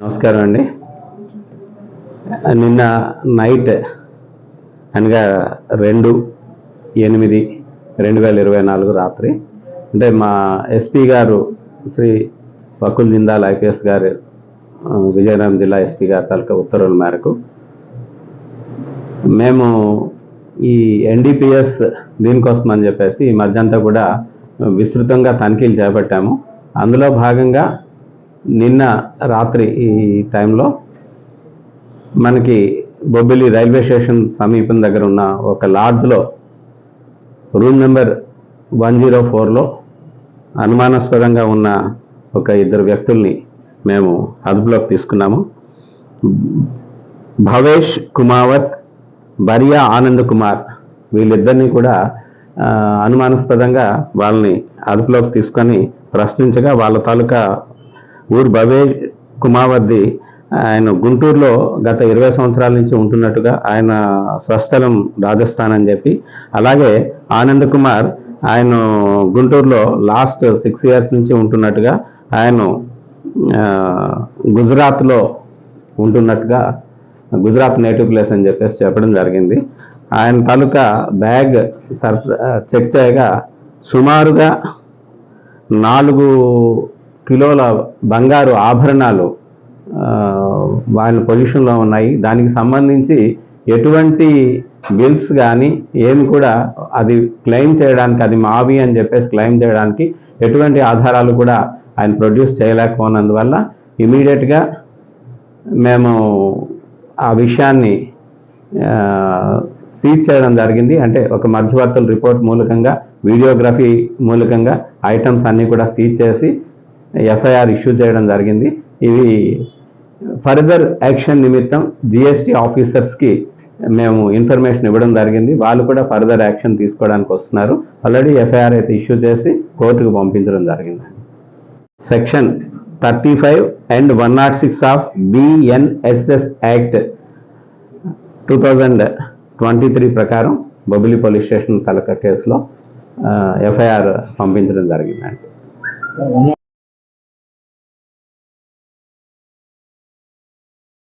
నమస్కారం అండి. నిన్న నైట్ అనగా రెండు ఎనిమిది రెండు వేల ఇరవై నాలుగు రాత్రి అంటే మా ఎస్పీ గారు శ్రీ వకుల్ జిందాల్ ఐపీఎస్ గారు విజయనగరం జిల్లా ఎస్పీ గారి తాలూకా ఉత్తర్వుల మేరకు మేము ఈ ఎన్డీపీఎస్ దీనికోసం అని చెప్పేసి ఈ మధ్యంతా కూడా విస్తృతంగా తనిఖీలు చేపట్టాము. అందులో భాగంగా నిన్న రాత్రి ఈ టైంలో మనకి బొబ్బిలి రైల్వే స్టేషన్ సమీపం దగ్గర ఉన్న ఒక లాడ్జ్లో రూమ్ నెంబర్ వన్ జీరో ఫోర్లో అనుమానాస్పదంగా ఉన్న ఒక ఇద్దరు వ్యక్తుల్ని మేము అదుపులోకి తీసుకున్నాము. భవేష్ కుమావత్ భార్య ఆనంద్ కుమార్ వీళ్ళిద్దరిని కూడా అనుమానాస్పదంగా వాళ్ళని అదుపులోకి తీసుకొని ప్రశ్నించగా వాళ్ళ తాలూకా ఊరు భవేష్ కుమావద్ది ఆయన గుంటూరులో గత ఇరవై సంవత్సరాల నుంచి ఉంటున్నట్టుగా ఆయన స్వస్థలం రాజస్థాన్ అని చెప్పి అలాగే ఆనంద్ కుమార్ ఆయన గుంటూరులో లాస్ట్ సిక్స్ ఇయర్స్ నుంచి ఉంటున్నట్టుగా ఆయన గుజరాత్లో ఉంటున్నట్టుగా గుజరాత్ నేటివ్ ప్లేస్ అని చెప్పేసి చెప్పడం జరిగింది. ఆయన తాలూకా బ్యాగ్ సర్ చెక్ చేయగా సుమారుగా నాలుగు కిలోల బంగారు ఆభరణాలు ఆయన పొజిషన్లో ఉన్నాయి. దానికి సంబంధించి ఎటువంటి బిల్స్ కానీ ఏమి కూడా అది క్లెయిమ్ చేయడానికి అది మావి అని చెప్పేసి క్లెయిమ్ చేయడానికి ఎటువంటి ఆధారాలు కూడా ఆయన ప్రొడ్యూస్ చేయలేకపోయినందువల్ల ఇమీడియట్గా మేము ఆ విషయాన్ని సీజ్ చేయడం జరిగింది. అంటే ఒక మధ్యవర్తుల రిపోర్ట్ మూలకంగా వీడియోగ్రఫీ మూలకంగా ఐటమ్స్ అన్నీ కూడా సీజ్ చేసి ఎఫ్ఐఆర్ ఇష్యూ చేయడం జరిగింది. ఇవి ఫర్దర్ యాక్షన్ నిమిత్తం జిఎస్టీ ఆఫీసర్స్కి మేము ఇన్ఫర్మేషన్ ఇవ్వడం జరిగింది. వాళ్ళు కూడా ఫర్దర్ యాక్షన్ తీసుకోవడానికి వస్తున్నారు. ఆల్రెడీ ఎఫ్ఐఆర్ అయితే ఇష్యూ చేసి కోర్టుకు పంపించడం జరిగింది. Section thirty five and one not six of BNSS act two thousand twenty three ప్రకారం బొబిలి పోలీస్ స్టేషన్ తలక కేసులో ఎఫ్ఐఆర్ పంపించడం జరిగిందండి.